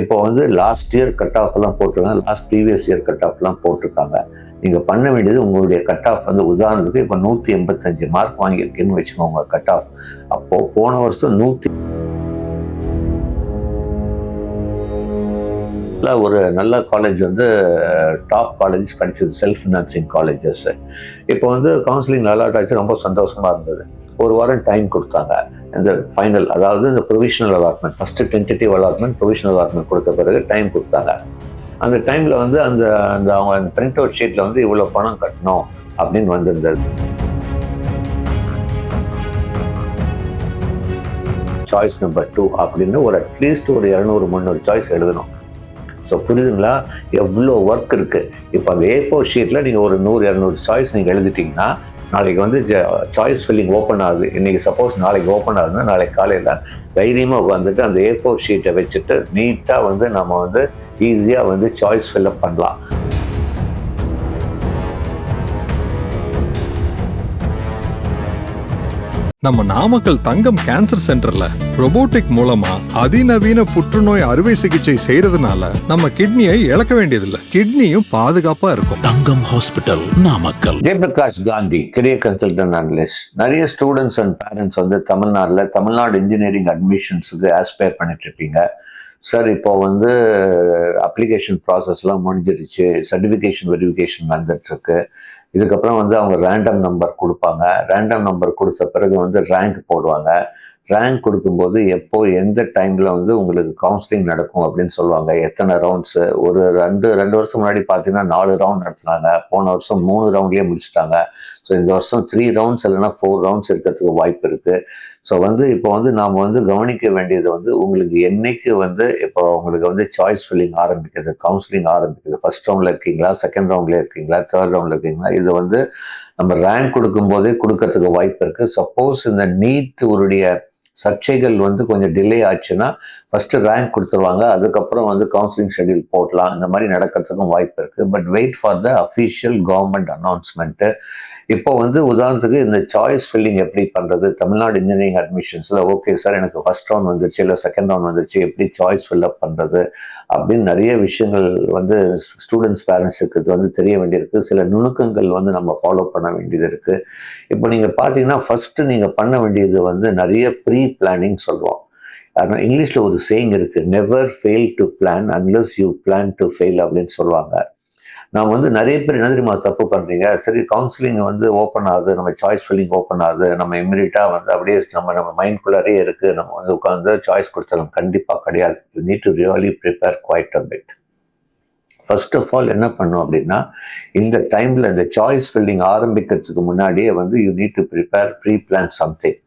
இப்போ வந்து last year cut ஆஃப்லாம் போட்டிருக்காங்க. லாஸ்ட் ப்ரீவியஸ் இயர் கட் ஆஃப்லாம் போட்டிருக்காங்க. நீங்கள் பண்ண வேண்டியது உங்களுடைய கட் ஆஃப் வந்து உதாரணத்துக்கு இப்போ நூற்றி எண்பத்தஞ்சு மார்க் வாங்கியிருக்கேன்னு வச்சுக்கோங்க கட் ஆஃப் அப்போது போன வருஷம் நூற்றி ஒரு நல்ல காலேஜ் வந்து டாப் காலேஜஸ் கிடைச்சது செல்ஃப் ஃபினான்சிங் காலேஜஸ் இப்போ வந்து கவுன்சிலிங் அலாட் ஆச்சு ரொம்ப சந்தோஷமாக இருந்தது. ஒரு வாரம் டைம் கொடுத்தாங்க. இந்த ஃபைனல் அதாவது இந்த provisional allotment first tentative allotment provisional allotment கொடுத்த பிறகு டைம் கொடுத்தாங்க. அந்த டைமில் வந்து அந்த அந்த அவங்க பிரிண்ட் அவுட் ஷீட்டில் வந்து இவ்வளோ பணம் கட்டணும் அப்படின்னு வந்திருந்தது. சாய்ஸ் நம்பர் டூ அப்படின்னு ஒரு அட்லீஸ்ட் ஒரு இரநூறு முந்நூறு சாய்ஸ் எழுதணும். ஸோ புரியுதுங்களா? எவ்வளோ ஒர்க் இருக்குது இப்போ அந்த ஏ ஃபோர் ஷீட்டில் நீங்கள் ஒரு நூறு இரநூறு சாய்ஸ் நீங்கள் எழுதிட்டீங்கன்னா நாளைக்கு வந்து சாய்ஸ் ஃபில்லிங் ஓப்பன் ஆகுது. இன்றைக்கி சப்போஸ் நாளைக்கு ஓப்பன் ஆகுதுன்னா நாளைக்கு காலையில் தைரியமாக உட்காந்துட்டு அந்த ஏ ஃபோர் ஷீட்டை வச்சுட்டு நீட்டாக வந்து நம்ம வந்து ஈஸியாக வந்து சாய்ஸ் ஃபில்அப் பண்ணலாம். நம்ம நாமக்கல் தங்கம் கேன்சர் சென்டர்ல robotic மூலமா அதிநவீன புற்றுநோய் அறுவை சிகிச்சை செய்யறதுனால நம்ம கிட்னியை இழக்க வேண்டியதில்லை. கிட்னியும் பாதுகாப்பா இருக்கும். Thangam hospital Namakkal. Jayaprakash Gandhi career consultant analyst நிறைய ஸ்டூடெண்ட்ஸ் அண்ட் பேரண்ட்ஸ் வந்து தமிழ்நாட்டில் தமிழ்நாடு இன்ஜினியரிங் அட்மிஷன்ஸுக்கு ஆஸ்பயர் பண்ணிட்டு இருப்பீங்க. சார் இப்போ வந்து அப்ளிகேஷன் ப்ராசஸ்லாம் முடிஞ்சிருச்சு. சர்டிஃபிகேஷன் வெரிஃபிகேஷன் வந்துட்டுருக்கு இதுக்கப்புறம் வந்து அவங்க ரேண்டம் நம்பர் கொடுப்பாங்க. ரேண்டம் நம்பர் கொடுத்த பிறகு வந்து ரேங்க் போடுவாங்க. ரேங்க் கொடுக்கும்போது எப்போ எந்த டைமில் வந்து உங்களுக்கு கவுன்சிலிங் நடக்கும் அப்படின்னு சொல்லுவாங்க. எத்தனை ரவுண்ட்ஸு ஒரு ரெண்டு ரெண்டு வருஷம் முன்னாடி பார்த்தீங்கன்னா நாலு ரவுண்ட் நடத்துனாங்க. போன வருஷம் மூணு ரவுண்ட்லேயே முடிச்சிட்டாங்க. ஸோ இந்த வருஷம் த்ரீ ரவுண்ட்ஸ் இல்லைன்னா ஃபோர் ரவுண்ட்ஸ் இருக்கிறதுக்கு வாய்ப்பு இருக்குது ஸோ வந்து இப்போ வந்து நாம் வந்து கவனிக்க வேண்டியது வந்து உங்களுக்கு என்னைக்கு வந்து இப்போ உங்களுக்கு வந்து சாய்ஸ் ஃபில்லிங் ஆரம்பிக்குது கவுன்சிலிங் ஆரம்பிக்குது? ஃபர்ஸ்ட் ரவுண்டில் இருக்கீங்களா? செகண்ட் ரவுண்டில் இருக்கீங்களா? தேர்ட் ரவுண்டில் இருக்கீங்களா? இது வந்து நம்ம ரேங்க் கொடுக்கும்போதே கொடுக்கறதுக்கு வாய்ப்பு இருக்குது சப்போஸ் இந்த நீட் உடைய சர்ச்சைகள் வந்து கொஞ்சம் டிலே ஆச்சுன்னா ஃபஸ்ட்டு ரேங்க் கொடுத்துருவாங்க. அதுக்கப்புறம் வந்து கவுன்சிலிங் ஷெட்யூல் போடலாம். இந்த மாதிரி நடக்கிறதுக்கும் வாய்ப்பு இருக்குது but wait for the official government announcement இப்போ வந்து உதாரணத்துக்கு இந்த சாய்ஸ் ஃபில்லிங் எப்படி பண்ணுறது தமிழ்நாடு இன்ஜினியரிங் அட்மிஷன்ஸில் ஓகே சார் எனக்கு ஃபஸ்ட் ரவுண்ட் வந்துருச்சு இல்லை செகண்ட் ரவுண்ட் வந்துருச்சு. எப்படி சாய்ஸ் ஃபில்லப் பண்ணுறது அப்படின்னு நிறைய விஷயங்கள் வந்து ஸ்டூடெண்ட்ஸ் பேரண்ட்ஸுக்கு இது வந்து தெரிய வேண்டியிருக்கு. சில நுணுக்கங்கள் வந்து நம்ம ஃபாலோ பண்ண வேண்டியது இருக்குது இப்போ நீங்கள் பார்த்தீங்கன்னா ஃபஸ்ட்டு நீங்கள் பண்ண வேண்டியது வந்து நிறைய ப்ரீ பிளானிங் சொல்லுவோம் ஆனால் இங்கிலீஷில் ஒரு சேயிங் இருக்குது never fail to plan unless you plan to fail அப்படின்னு சொல்லுவாங்க. நான் வந்து நிறைய பேர் என்ன தெரியுமா தப்பு பண்ணுறீங்க சரி கவுன்சிலிங் வந்து ஓப்பன் ஆகுது நம்ம சாய்ஸ் ஃபில்லிங் ஓப்பன் ஆகுது நம்ம இம்மிடியட்டாக வந்து அப்படியே நம்ம நம்ம மைண்ட்குள்ளாரே இருக்குது நம்ம வந்து உட்காந்து சாய்ஸ் கொடுத்துடலாம் கண்டிப்பாக கிடையாது. You need to really prepare quite a bit first of all என்ன பண்ணும் அப்படின்னா இந்த டைமில் இந்த சாய்ஸ் ஃபில்லிங் ஆரம்பிக்கிறதுக்கு முன்னாடியே வந்து you need to prepare pre plan something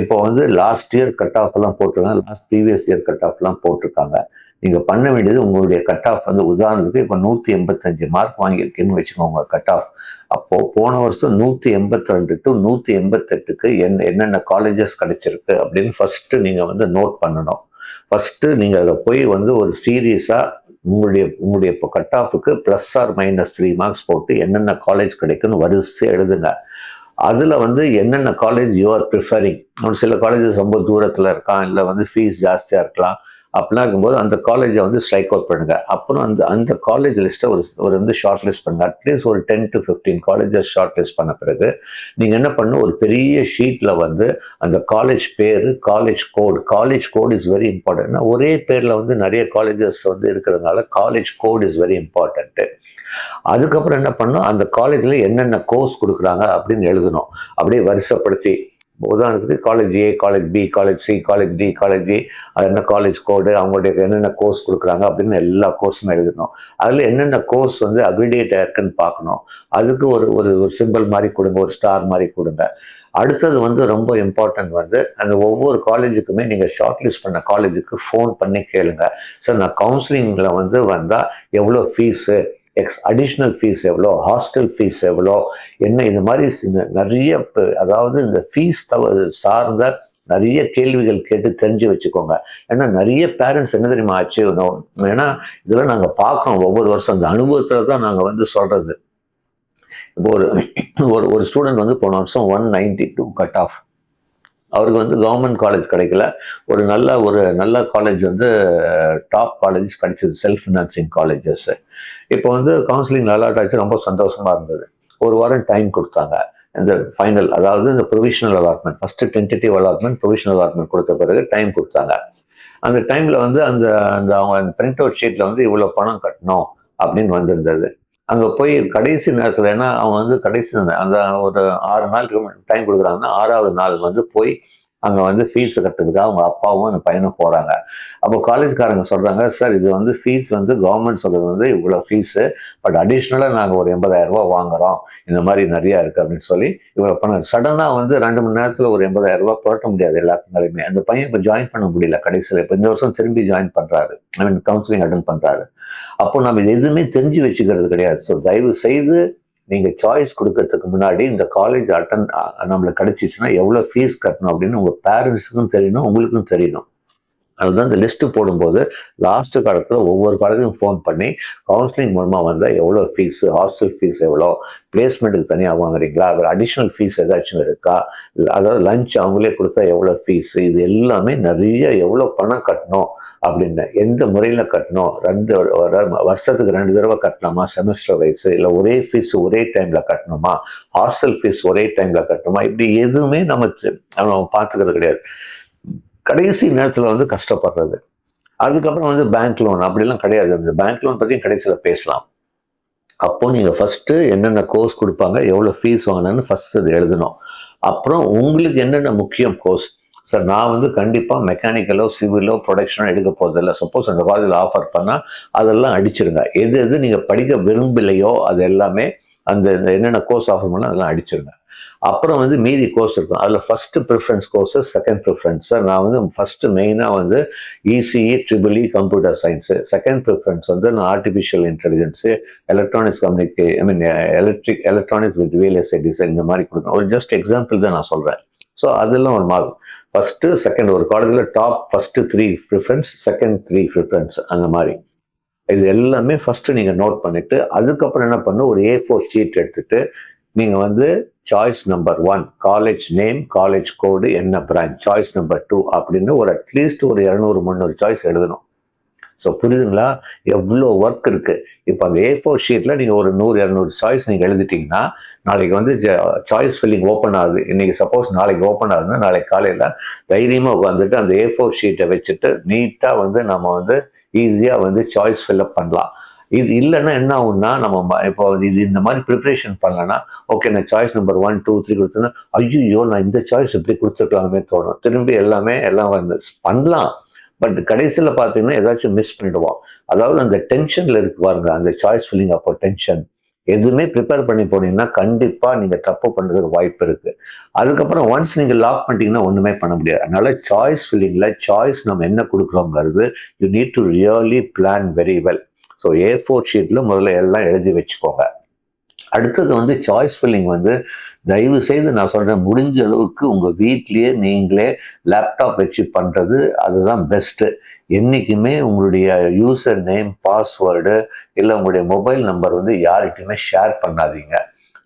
இப்போ வந்து லாஸ்ட் இயர் கட் ஆஃப்லாம் போட்டிருக்காங்க. லாஸ்ட் ப்ரீவியஸ் இயர் கட் ஆஃப்லாம் போட்டிருக்காங்க. நீங்கள் பண்ண வேண்டியது உங்களுடைய கட் ஆஃப் வந்து உதாரணத்துக்கு இப்போ நூற்றி எண்பத்தஞ்சு மார்க் வாங்கியிருக்கேன்னு வச்சுக்கோங்க கட் ஆஃப் அப்போது போன வருஷம் நூற்றி எண்பத்தி ரெண்டு டு நூற்றி எண்பத்தெட்டுக்கு என்ன என்னென்ன காலேஜஸ் கிடைச்சிருக்கு அப்படின்னு ஃபஸ்ட்டு நீங்கள் வந்து நோட் பண்ணணும். ஃபஸ்ட்டு நீங்கள் அதில் போய் வந்து ஒரு சீரியஸாக உங்களுடைய உங்களுடைய இப்போ cut ஆஃபுக்கு plus or minus three marks போட்டு என்னென்ன காலேஜ் கிடைக்குன்னு வரிசை எழுதுங்க. அதில் வந்து என்னென்ன காலேஜ் யூ ஆர் ப்ரிஃபரிங் ஒரு சில காலேஜஸ் ரொம்ப தூரத்தில் இருக்கான் இல்லை வந்து ஃபீஸ் ஜாஸ்தியாக இருக்கலாம். அப்படிலாம் இருக்கும்போது அந்த காலேஜை வந்து ஸ்ட்ரைக் அவுட் பண்ணுங்கள் அப்புறம் அந்த அந்த காலேஜ் லிஸ்ட்டை ஒரு ஒரு வந்து ஷார்ட் லிஸ்ட் பண்ணுங்கள் அட்லீஸ்ட் ஒரு ten to fifteen colleges short list பண்ண பிறகு நீங்கள் என்ன பண்ணணும்? ஒரு பெரிய ஷீட்டில் வந்து அந்த காலேஜ் பேர் college code college code is very important ஒரே பேரில் வந்து நிறைய காலேஜஸ் வந்து இருக்கிறதுனால college code is very important அதுக்கப்புறம் என்ன பண்ணணும்? அந்த காலேஜில் என்னென்ன கோர்ஸ் கொடுக்குறாங்க அப்படின்னு எழுதணும். அப்படியே வரிசைப்படுத்தி உதாரணத்துக்கு college A college B college C college D college D அது என்ன காலேஜ் கோடு அவங்களுடைய என்னென்ன கோர்ஸ் கொடுக்குறாங்க அப்படின்னு எல்லா கோர்ஸும் எழுதணும். அதில் என்னென்ன கோர்ஸ் வந்து அக்ரிடேட்டாக இருக்குன்னு பார்க்கணும். அதுக்கு ஒரு ஒரு ஒரு சிம்பிள் மாதிரி கொடுங்க ஒரு ஸ்டார் மாதிரி கொடுங்க. அடுத்தது வந்து ரொம்ப இம்பார்ட்டன்ட் வந்து அந்த ஒவ்வொரு காலேஜுக்குமே நீங்கள் ஷார்ட் லிஸ்ட் பண்ண காலேஜுக்கு ஃபோன் பண்ணி கேளுங்க. சார் நான் கவுன்சிலிங்கில் வந்து வந்தால் எவ்வளோ ஃபீஸு எக்ஸ் அடிஷ்னல் ஃபீஸ் எவ்வளோ? ஹாஸ்டல் ஃபீஸ் எவ்வளோ? என்ன இந்த மாதிரி நிறைய அதாவது இந்த ஃபீஸ் தவ சார்ந்த நிறைய கேள்விகள் கேட்டு தெரிஞ்சு வச்சுக்கோங்க. ஏன்னா நிறைய பேரண்ட்ஸ் என்ன தெரியுமா ஆச்சு? ஏன்னா இதெல்லாம் நாங்கள் பார்க்குறோம் ஒவ்வொரு வருஷம் அந்த அனுபவத்தில் தான் நாங்கள் வந்து சொல்கிறது இப்போ ஒரு ஒரு ஒரு ஸ்டூடெண்ட் வந்து போன வருஷம் one ninety two cut off அவருக்கு வந்து கவர்மெண்ட் காலேஜ் கிடைக்கல. ஒரு நல்ல ஒரு நல்ல காலேஜ் வந்து டாப் காலேஜ் கிடைச்சது செல்ஃப் ஃபினான்சிங் காலேஜஸ் இப்போ வந்து கவுன்சிலிங் அலாட் ஆச்சு ரொம்ப சந்தோஷமாக இருந்தது. ஒரு வாரம் டைம் கொடுத்தாங்க. இந்த ஃபைனல் அதாவது இந்த provisional allotment first tentative allotment provisional allotment கொடுத்த பிறகு டைம் கொடுத்தாங்க. அந்த டைமில் வந்து அந்த அந்த அவங்க அந்த பிரிண்ட் அவுட் ஷீட்டில் வந்து இவ்வளோ பணம் கட்டணும் அப்படின்னு வந்திருந்தது. அங்கே போய் கடைசி நேரத்தில் ஏன்னா அவங்க வந்து கடைசி அந்த ஒரு ஆறு நாளுக்கு டைம் கொடுக்குறாங்கன்னா ஆறாவது நாள் வந்து போய் அங்கே வந்து ஃபீஸ் கட்டுறதுக்காக அவங்க அப்பாவும் அந்த பையனும் போகிறாங்க அப்போ காலேஜ்காரங்க சொல்கிறாங்க சார் இது வந்து ஃபீஸ் வந்து கவர்மெண்ட் சொல்கிறது வந்து இவ்வளோ ஃபீஸு பட் அடிஷ்னலாக நாங்கள் ஒரு எண்பதாயிரம் வாங்குகிறோம் வாங்குறோம். இந்த மாதிரி நிறையா இருக்குது அப்படின்னு சொல்லி இவ்வளோ பணம் சடனாக வந்து ரெண்டு மணி நேரத்தில் ஒரு எண்பதாயிரம் புரட்ட முடியாது எல்லாத்துனாலுமே அந்த பையன் இப்போ ஜாயின் பண்ண முடியல கடைசியில். இப்போ இந்த வருஷம் திரும்பி ஜாயின் பண்ணுறாரு ஐ மீன் கவுன்சிலிங் அட்டன் பண்ணுறாரு அப்போ நம்ம இது எதுவுமே தெரிஞ்சு வச்சுக்கிறது கிடையாது. ஸோ தயவு செய்து நீங்கள் சாய்ஸ் கொடுக்கறதுக்கு முன்னாடி இந்த காலேஜ் அட்டன் நம்மளுக்கு கிடச்சிச்சுன்னா எவ்வளோ ஃபீஸ் கட்டணும் அப்படின்னு உங்கள் பேரண்ட்ஸுக்கும் தெரியணும் உங்களுக்கும் தெரியணும். அதுதான் இந்த லிஸ்ட்டு போடும்போது லாஸ்ட்டு காலத்தில் ஒவ்வொரு காலத்தையும் ஃபோன் பண்ணி கவுன்சிலிங் மூலமாக வந்தால் எவ்வளோ ஃபீஸு ஹாஸ்டல் ஃபீஸ் எவ்வளோ பிளேஸ்மெண்ட்டுக்கு தனியாக வாங்குறீங்களா? அதில் அடிஷ்னல் ஃபீஸ் ஏதாச்சும் இருக்கா? அதாவது லஞ்ச் அவங்களே கொடுத்தா எவ்வளோ ஃபீஸு இது எல்லாமே நிறைய எவ்வளோ பணம் கட்டணும் அப்படின்னு. எந்த முறையில் கட்டணும்? ரெண்டு வருஷத்துக்கு ரெண்டு தடவை கட்டலாமா? செமஸ்டர் வைஸு இல்லை ஒரே ஃபீஸ் ஒரே டைமில் கட்டணுமா? ஹாஸ்டல் ஃபீஸ் ஒரே டைமில் கட்டணுமா? இப்படி எதுவுமே நம்ம நம்ம பார்த்துக்கிறது கிடையாது. கடைசி நேரத்தில் வந்து கஷ்டப்படுறது. அதுக்கப்புறம் வந்து பேங்க் லோன் அப்படிலாம் கிடையாது. அந்த பேங்க் லோன் பற்றியும் கடைசியில் பேசலாம். அப்போ நீங்கள் ஃபஸ்ட்டு என்னென்ன கோர்ஸ் கொடுப்பாங்க எவ்வளோ ஃபீஸ் வாங்கினு ஃபஸ்ட்டு அது எழுதணும். அப்புறம் உங்களுக்கு என்னென்ன முக்கியம் கோர்ஸ் சார் நான் வந்து கண்டிப்பாக மெக்கானிக்கலோ சிவிலோ ப்ரொடக்ஷனோ எடுக்க போகிறதில்ல சப்போஸ் அந்த காலேஜில் ஆஃபர் பண்ணால் அதெல்லாம் அடிச்சிருங்க. எது எது நீங்கள் படிக்க விரும்பலையோ அது எல்லாமே அந்த இந்த என்னென்ன கோர்ஸ் ஆஃபர் அதெல்லாம் அடிச்சிருங்க. அப்புறம் வந்து மீதி கோர்ஸ் இருக்கும். அதில் first preference courses second preference நான் வந்து ஃபஸ்ட்டு மெயினாக வந்து ECE triple computer science second preference வந்து நான் artificial intelligence electronics கம்யூனிகே I mean electric electronics with real estate design இந்த மாதிரி கொடுக்கணும். ஒரு ஜஸ்ட் எக்ஸாம்பிள் தான் நான் சொல்கிறேன் ஸோ அதெல்லாம் ஒரு மார்க் ஃபஸ்ட்டு செகண்ட் ஒரு காலேஜில் top first three preference second three preference அந்த மாதிரி. இது எல்லாமே ஃபஸ்ட்டு நீங்கள் நோட் பண்ணிவிட்டு அதுக்கப்புறம் என்ன பண்ணணும் ஒரு ஏ ஃபோர் ஷீட் எடுத்துட்டு நீங்கள் வந்து choice number one college name college code என்ன பிரான்ச் சாய்ஸ் நம்பர் டூ அப்படின்னு ஒரு அட்லீஸ்ட் ஒரு இரநூறு முந்நூறு சாய்ஸ் எழுதணும். ஸோ புரியுதுங்களா? எவ்வளோ ஒர்க் இருக்குது இப்போ அந்த ஏ ஃபோர் ஷீட்டில் நீங்கள் ஒரு நூறு இரநூறு சாய்ஸ் நீங்கள் எழுதிட்டீங்கன்னா நாளைக்கு வந்து சாய்ஸ் ஃபில்லிங் ஓப்பன் ஆகுது. இன்றைக்கி சப்போஸ் நாளைக்கு ஓப்பன் ஆகுதுன்னா நாளைக்கு காலையில் தைரியமாக உட்காந்துட்டு அந்த ஏ ஃபோர் ஷீட்டை வச்சுட்டு நீட்டாக வந்து நம்ம வந்து ஈஸியாக வந்து சாய்ஸ் ஃபில்அப் பண்ணலாம். இது இல்லைன்னா என்ன ஆகும்னா நம்ம ம- இப்போ இது இந்த மாதிரி ப்ரிப்பரேஷன் பண்ணலன்னா ஓகே நான் choice number one two three கொடுத்தேன்னா ஐயோ நான் இந்த சாய்ஸ் இப்படி கொடுத்துருக்கலாமே தோணும். திரும்பி எல்லாமே எல்லாம் வந்து பண்ணலாம். பட் கடைசியில் பார்த்தீங்கன்னா ஏதாச்சும் மிஸ் பண்ணிடுவோம். அதாவது அந்த டென்ஷனில் இருக்கு பாருங்க அந்த சாய்ஸ் ஃபில்லிங் அப்போ டென்ஷன் எதுவுமே ப்ரிப்பேர் பண்ணி போனீங்கன்னா கண்டிப்பாக நீங்கள் தப்பு பண்ணுறதுக்கு வாய்ப்பு இருக்குது அதுக்கப்புறம் ஒன்ஸ் நீங்கள் லாக் பண்ணிட்டீங்கன்னா ஒன்றுமே பண்ண முடியாது. அதனால் சாய்ஸ் ஃபில்லிங்கில் சாய்ஸ் நம்ம என்ன கொடுக்குறோங்கிறது you need to really plan very well so A four ஷீட்டில் முதல்ல எல்லாம் எழுதி வச்சுக்கோங்க. அடுத்தது வந்து சாய்ஸ் ஃபில்லிங் வந்து தயவு செய்து நான் சொல்கிறேன் முடிஞ்ச அளவுக்கு உங்கள் வீட்லேயே நீங்களே லேப்டாப் வச்சு பண்ணுறது அதுதான் பெஸ்ட்டு என்றைக்குமே உங்களுடைய யூசர் நேம் பாஸ்வேர்டு இல்லை உங்களுடைய மொபைல் நம்பர் வந்து யார்கிட்டையுமே ஷேர் பண்ணாதீங்க.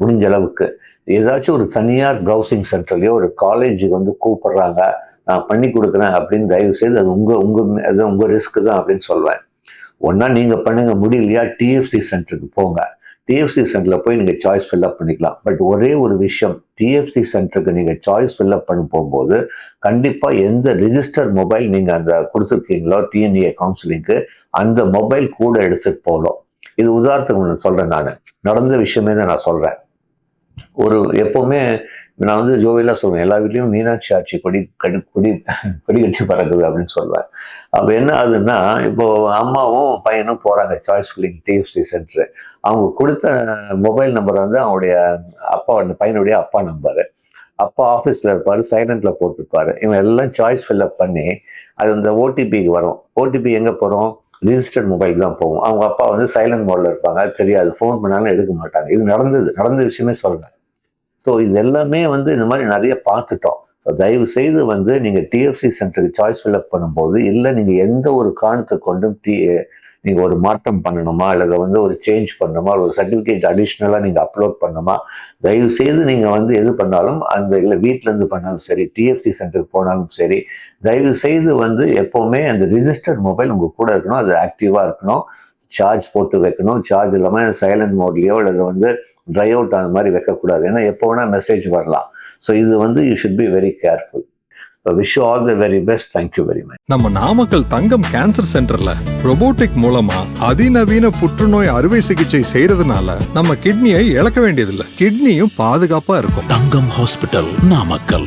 முடிஞ்ச அளவுக்கு. ஏதாச்சும் ஒரு தனியார் ப்ரௌசிங் சென்டர்லையோ ஒரு காலேஜுக்கு வந்து கூப்பிட்றாங்க நான் பண்ணி கொடுக்குறேன் அப்படின்னு தயவு செய்து அது உங்கள் உங்கள் அது உங்கள் ரிஸ்க்கு தான் அப்படின்னு சொல்வேன். ஒன்றா நீங்கள் பண்ணுங்கள் முடியலையா டிஎஃப்சி சென்டருக்கு போங்க. டிஎஃப்சி சென்டரில் போய் நீங்கள் சாய்ஸ் ஃபில்அப் பண்ணிக்கலாம். பட் ஒரே ஒரு விஷயம் டிஎஃப்சி சென்டருக்கு நீங்கள் சாய்ஸ் ஃபில்அப் பண்ண போகும்போது கண்டிப்பாக எந்த ரிஜிஸ்டர் மொபைல் நீங்கள் அந்த கொடுத்துருக்கீங்களோ டிஎன்ஏ கவுன்சிலிங்க்கு அந்த மொபைல் கூட எடுத்துகிட்டு போகணும். இது உதாரணத்துக்கு நான் சொல்கிறேன் நான். நடந்த விஷயமே தான் நான் சொல்கிறேன் ஒரு எப்போவுமே நான் வந்து ஜோவியெல்லாம் சொல்லுவேன் எல்லா வீட்லேயும் மீனாட்சி ஆட்சி கொடி கடி கொடி கொடி கட்டி பறக்குது அப்படின்னு சொல்லுவேன் அப்போ என்ன ஆகுதுன்னா இப்போ அம்மாவும் பையனும் போகிறாங்க சாய்ஸ் ஃபில்லிங் டிஎஃப்சி சென்டர் அவங்க கொடுத்த மொபைல் நம்பர் வந்து அவங்களுடைய அப்பா பையனுடைய அப்பா நம்பரு அப்பா ஆஃபீஸில் இருப்பார் சைலண்டில் போட்டிருப்பாரு. இவன் எல்லாம் சாய்ஸ் ஃபில்அப் பண்ணி அது அந்த ஓடிபிக்கு வரும். ஓடிபி எங்கே போகிறோம் ரிஜிஸ்டர்ட் மொபைல் தான் போகும் அவங்க அப்பா வந்து சைலண்ட் மோடில் இருப்பாங்க தெரியாது. ஃபோன் பண்ணாலும் எடுக்க மாட்டாங்க. இது நடந்தது நடந்த விஷயமே சொல்கிறேன் ஸோ இது எல்லாமே வந்து இந்த மாதிரி நிறைய பார்த்துட்டோம். ஸோ தயவு செய்து வந்து நீங்கள் டிஎஃப்சி சென்டருக்கு சாய்ஸ் ஃபில்அப் பண்ணும்போது இல்லை நீங்கள் எந்த ஒரு காரணத்தை கொண்டும் டி நீங்கள் ஒரு மாற்றம் பண்ணணுமா அல்லது வந்து ஒரு சேஞ்ச் பண்ணணுமா ஒரு சர்டிஃபிகேட் அடிஷ்னலாக நீங்கள் அப்லோட் பண்ணணுமா தயவு செய்து நீங்கள் வந்து எது பண்ணாலும் அந்த இல்லை வீட்டிலேருந்து பண்ணாலும் சரி டிஎஃப்சி சென்டருக்கு போனாலும் சரி தயவு செய்து வந்து எப்போவுமே அந்த ரிஜிஸ்டர்ட் மொபைல் உங்கள் கூட இருக்கணும் அது ஆக்டிவாக இருக்கணும். சார்ஜ் போட்டு வைக்கணும். சார்ஜ் இல்லாமல் சைலண்ட் மோட்லேயோ அல்லது வந்து ட்ரை அவுட் ஆன மாதிரி வைக்கக்கூடாது. ஏன்னா எப்போ வேணால் மெசேஜ் வரலாம். ஸோ இது வந்து you should be very careful wish all the very best thank you very much நம்ம நாமக்கல் தங்கம் கேன்சர் சென்டர்ல robotic மூலமா அதிநவீன புற்றுநோய் அறுவை சிகிச்சை செய்யறதுனால நம்ம கிட்னியை இழக்க வேண்டியதில்லை. கிட்னியும் பாதுகாப்பா இருக்கும். தங்கம் ஹாஸ்பிட்டல் நாமக்கல்.